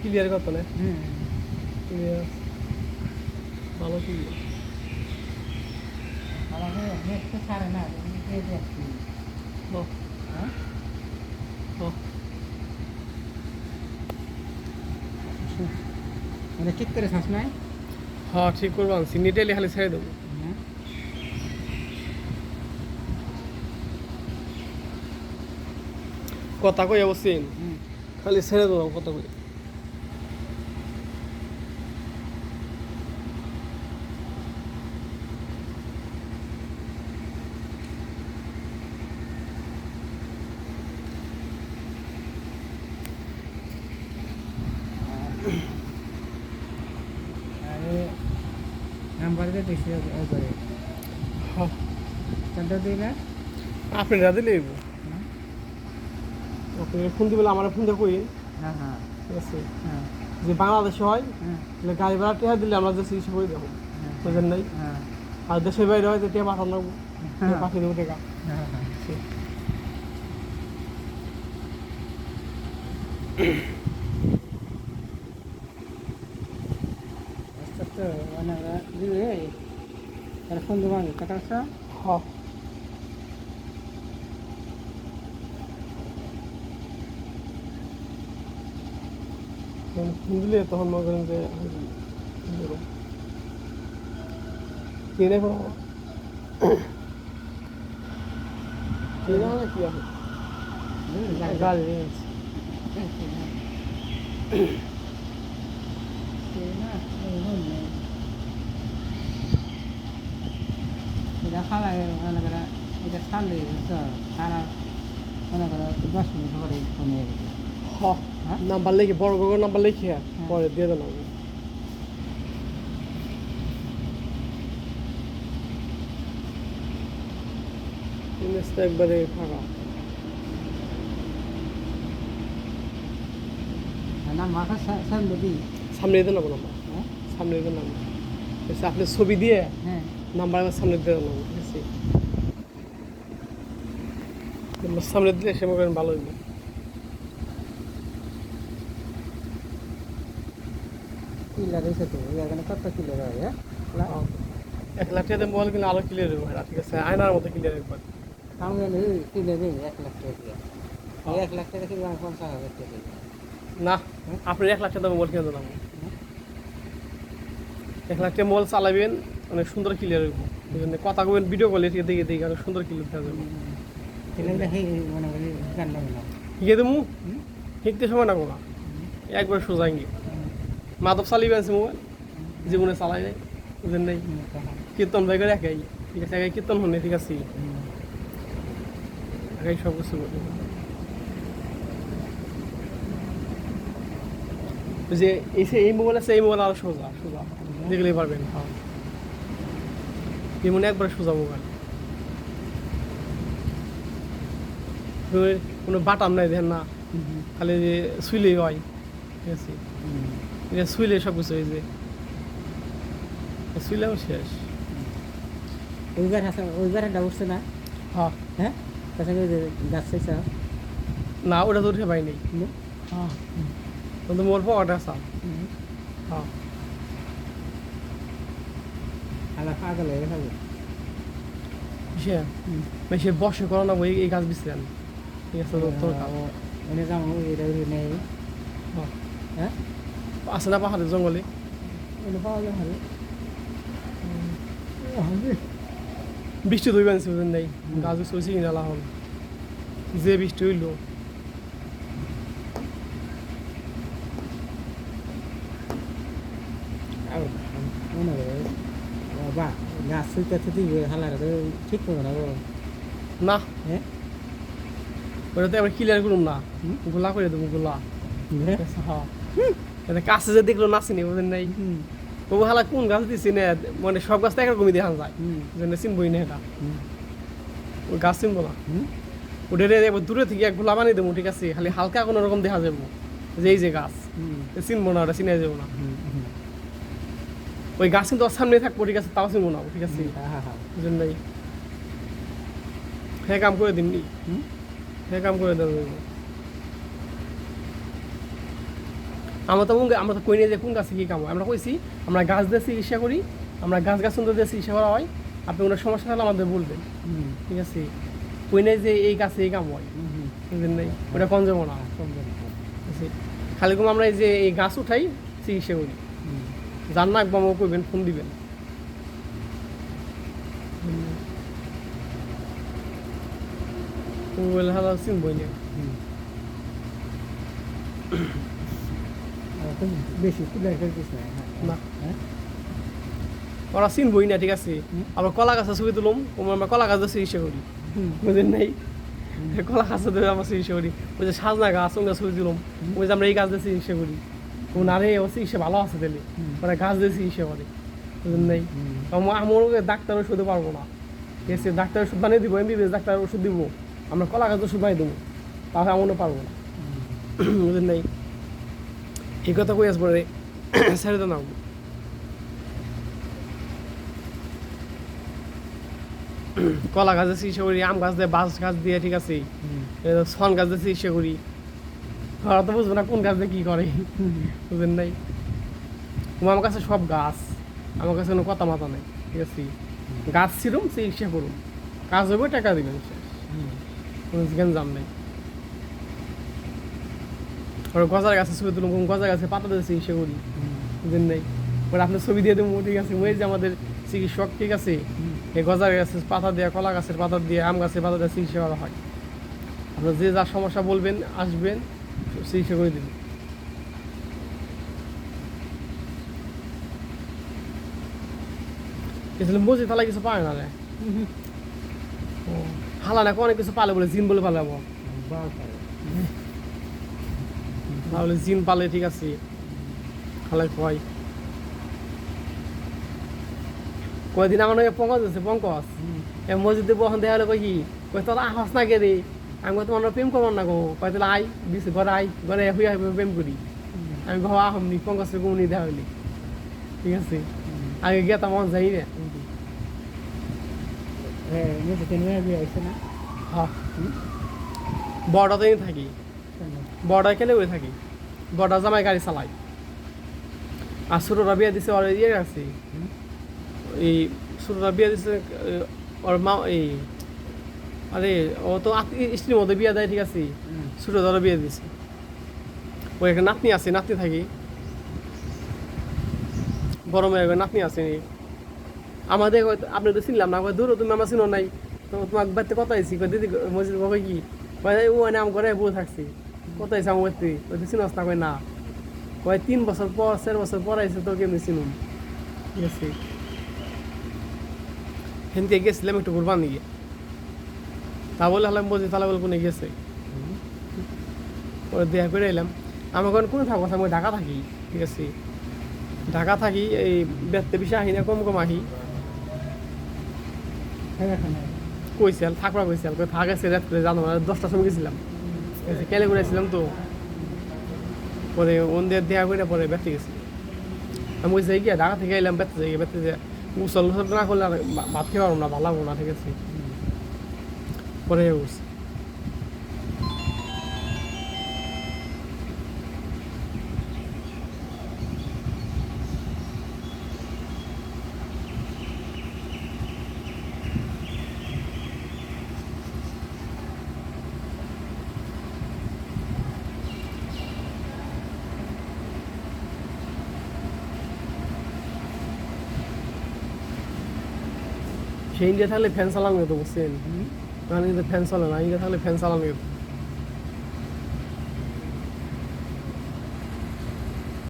Clear কত না? হুম clear ভালো ক্লিয়ার ছাড়ে না দেখছি হ্যাঁ? মানে ঠিক করে শ্বাস নাই? হ্যাঁ ঠিক করব আনছি। নিটেলি খালি ছেড়ে দেবো। হ্যাঁ। কথা কই অবশ্যই। খালি ছেড়ে দেবো কথা কই আরে দিছি করে হ্যাঁ। চারটা দিলে আপনি রাতে লইব আপনি ফোন দিবেন আমার ফোন দিয়ে কই হ্যাঁ হ্যাঁ। ঠিক আছে? হ্যাঁ। যে বাংলাদেশে হয় হ্যাঁ। তাহলে গাড়ি ভাড়া টেহা দিলে আমরা যে চিকিৎসা করে দেবো। হ্যাঁ। বুঝেন নাই? হ্যাঁ। আর দেশের বাইরে হয় যে টেহা পাঠানো লাগবো হ্যাঁ। পাঠিয়ে দেবো টাকা হ্যাঁ হ্যাঁ আচ্ছা তো মানে দিবে তার ফোন দেবো আমি কথা হচ্ছে হ্যাঁ তখন ফোন দিলে তখন মনে করেন যে কিনে কোনো কিনে মানে কি আছে গাড়ি নিয়ে আছে দেখা লাগে মনে করে এটা ছাড়লে তারা মনে করো দশ মিনিট পরে কমে যাবে হ্যাঁ হ্যাঁ? নাম্বার লিখে বড় করে নাম্বার লিখে হ্যাঁ। পরে দিয়ে দেন একবারে ফাঁকা সামনে দিই সামনে হ্যাঁ দিয়ে আপনি ছবি দিয়ে হ্যাঁ নাম্বার আমার সামনে দিয়ে নেব ঠিক আছে নাম্বার সামনে দিলে সে মনে করেন ভালো হইবে কিলার এসে তো এখানে কত কিলার হয়। এক লাখ টাকা মোবাইল ক্লিয়ার হবে ঠিক আছে আয়নার মতো ক্লিয়ার আমি জানি কিনে দিই এক লাখ টাকা এক লাখ টাকা কিনবো আমি পঞ্চাশ হাজার টাকা না আপনি এক লাখ টাকা মোবাইল কিনে দিলাম এক লাখ টাকা মোবাইল চালাবেন অনেক সুন্দর ক্লিয়ার হইব। বুঝলেন? কথা কবেন ভিডিও কলে দেখে দেখে দেখে অনেক সুন্দর ক্লিয়ার দেখা যাবে। মনে না দেবো? শিখতে সময় না। কোনো একবার সোজা ইঙ্গি মাধব চালিয়ে আছে মোবাইল। জীবনে চালাই নাই বুঝলেন নাই? কীর্তন ভাই করে একাই। ঠিক আছে একাই কীর্তন শুনে ঠিক আছে? একাই সব কিছু করি যে এই মোবাইল আছে এই মোবাইল আরও সোজা সোজা। দেখলেই পারবেন। হ্যাঁ। এই মনে একবার সোজা মোবাইল কোনো বাটাম নাই দেখেন না। খালি যে সুইলেই হয় ঠিক আছে? এটা সুইলে সব কিছু হয়েছে সুইলেও শেষ। ওইবার হাসা ওইবার একটা উঠছে না? হ্যাঁ। হ্যাঁ? তার সঙ্গে গাছ না? ওটা তো উঠে পাই নাই। হ্যাঁ কিন্তু মোর পকেটে আসা হ্যাঁ। আলা পাগল হয়ে গেছে সে ভাই সে বসে করো না এই এই গাছ বিছিলেন ঠিক আছে তোর এনে এটা নেই। হ্যাঁ। আছে না পাহাড়ের জঙ্গলে? এনে পাওয়া যায় বৃষ্টি ধরবে আনছি বুঝেন নাই। গাছ চলছে কিনা লাহন যে বৃষ্টি হইল। মনে করে বা গাছ সুইতে দিবে হালার ঠিক করবে না না। হ্যাঁ? ওটা তো এবার ক্লিয়ার করুন না? গোলা করে দেবো গোলা। হ্যাঁ? কাছে যে দেখল নাচিনি বুঝেন নাই? হুম। হালা কোন গাছ দিছি না মানে সব গাছ তো একরকমই দেখা যায়। যেন চিনবই না এটা। ওই গাছ চিনবো না। ওটা এবার দূরে থেকে এক গোলা বানিয়ে দেবো ঠিক আছে? খালি হালকা কোনো রকম দেখা যাব। যে এই যে গাছ। চিনবো না ওটা চিনে যাব না। ওই গাছ কিন্তু ওর সামনে থাকব ঠিক আছে? তাও চিনবো না ঠিক আছে? হ্যাঁ হ্যাঁ নাই হ্যাঁ কাম করে দিন হ্যাঁ কাম করে দেন। আমরা তো আমরা তো কই নিয়ে যে কোন গাছে কী কাম হয়? আমরা কইছি আমরা গাছ দিয়ে চিকিৎসা করি আমরা গাছ গাছ দিয়ে চিকিৎসা করা হয় আপনি কোনো সমস্যা থাকলে আমাদের বলবেন হুম। ঠিক আছে? কই নেই যে এই গাছে এই কাম হয় বুঝলেন নাই ওটা যাব না? খালি কম আমরা এই যে এই গাছ উঠাই চিকিৎসা করি। যার নাক বামও করবেন ফোন দিবেন। মোবাইল হালা চিনবই না বেশি। হ্যাঁ ওরা চিনবই না ঠিক আছে? আবার কলা গাছের ছবি তুলুম আমরা কলা গাছের চিকিৎসা করি। নাই? কলা গাছ আমরা চিকিৎসা করি। ওই যে সাজনা গাছ ওই গাছ ছবি তুলুম। ওই যে আমরা এই গাছ দিয়ে চিকিৎসা করি। ও না রে ও চিকিৎসা ভালো আছে হুম। ওরা গাছ দিয়ে চিকিৎসা করে বুঝলেন নাই? আমার ডাক্তার ওষুধে পারব না। ঠিক আছে ডাক্তার ওষুধ বানিয়ে দিব এমবিবিএস ডাক্তার ওষুধ দিব। আমরা কলা গাছ ওষুধ বানিয়ে দেবো। তাহলে এমনও পারব না। বুঝলেন নাই? এই কথা কই আসব রে ছেড়ে তো নাও কলা গাছের চিকিৎসা করি আম গাছ দিয়ে বাঁশ গাছ দিয়ে ঠিক আছে? সন গাছ দিয়ে চিকিৎসা করি। ওরা তো বুঝব না কোন গাছ দিয়ে কী করে। বুঝলেন নাই? আমার কাছে সব গাছ। আমার কাছে কোনো কথা মাথা নেই, ঠিক আছে? গাছ ছিলুম চিকিৎসা করুন কাজ হবে টাকা দিবেন কোনো গেঞ্জাম নেই। ওরা গজার গাছে ছবি তুলুম গজার গাছে পাতা দিয়ে চিকিৎসা করি। হুম বুঝলেন নাই? ওরা আপনার ছবি দিয়ে দেবো, ঠিক আছে? ওই যে আমাদের চিকিৎসক, ঠিক আছে? এই গজার গাছের পাতা দিয়ে, কলা গাছের পাতা দিয়ে, আম গাছের পাতা দিয়ে চিকিৎসা করা হয়। আপনার যে যা সমস্যা বলবেন, আসবেন। চিকিৎসা করে কিন্তু বুঝি তাহলে কিছু পায় না হালা না অনেক কিছু পালে বলে, জিন বলে পারে তাহলে জিন পালে, ঠিক আছে। হালাই কয় কয়দিন আমার পঙ্কজ আছে পঙ্কজ মসজিদে বহন দেওয়া হলে কই কি কই তোরা আহস না রে আমি কই তোমার প্রেম করবার না গো কয় তাহলে আই দিছে ঘরে আই ঘরে হুই প্রেম করি আমি ভাবা আহম নি পঙ্কজকে গুমনি দেওয়া হইলি ঠিক আছে। আগে গিয়ে তেমন যাই না? বড়টাতেই থাকি? বড়া খেলে ওই থাকি? বড়া জামাই গাড়ি চালাই আর ছোটরা বিয়ে দিছে ওর ইয়ে আছে। এই ছোটরা বিয়ে দিছে ওর মা এই আরে, ও তো স্ত্রীর মধ্যে বিয়ে দেয়, ঠিক আছে? ছোট ধরে বিয়ে দিছে। ওই একটা নাতনি আছে, নাতনি থাকি। বড় একটা নাতনি আছে। আমাদের আপনি তো চিনলাম না দূর তুমি আমার চিনো নাই। তো তোমার বাড়িতে আইসি কয়, দিদি, মসজিদ কয় কি? ও মানে আমার ঘরে বউ থাকছি। কত আইসি আমার বাড়িতে। তুই চিনস না? কয় না। কয়, তিন বছর পর, চার বছর পর আইসে তোর কেমনি চিনুম? ঠিক আছে। হেনকে গেছিলাম একটু ঘুরবার নিয়ে তা বলে হলাম বলছি তাহলে বলে কোনে গেছে পরে দেখা করে এলাম। আমার কোন কোনো থাকব আমি ঢাকা থাকি, ঠিক আছে? ঢাকা থাকি এই বেড়তে বেশি আহি না, কম কম আহি। কইছিল থাকবা কইছিল কই থাক আছে রাত করে জানো দশটার সময় গেছিলাম। কেলে করেছিলাম তো? পরে ওদের দেয়া করে পরে বেড়তে গেছি। আমি যাই গিয়া ঢাকা থেকে এলাম বেড়তে যাই বেড়তে যাই। উসল না করলে ভাত খেয়ে পারব না ভালো না, ঠিক আছে? পরে উস সেই ইন্ডিয়া থাকলে ফ্যান চালানো যেত বুঝছেন হুম মানে ফ্যান চালানো ইন্ডিয়া থাকলে ফ্যান চালানো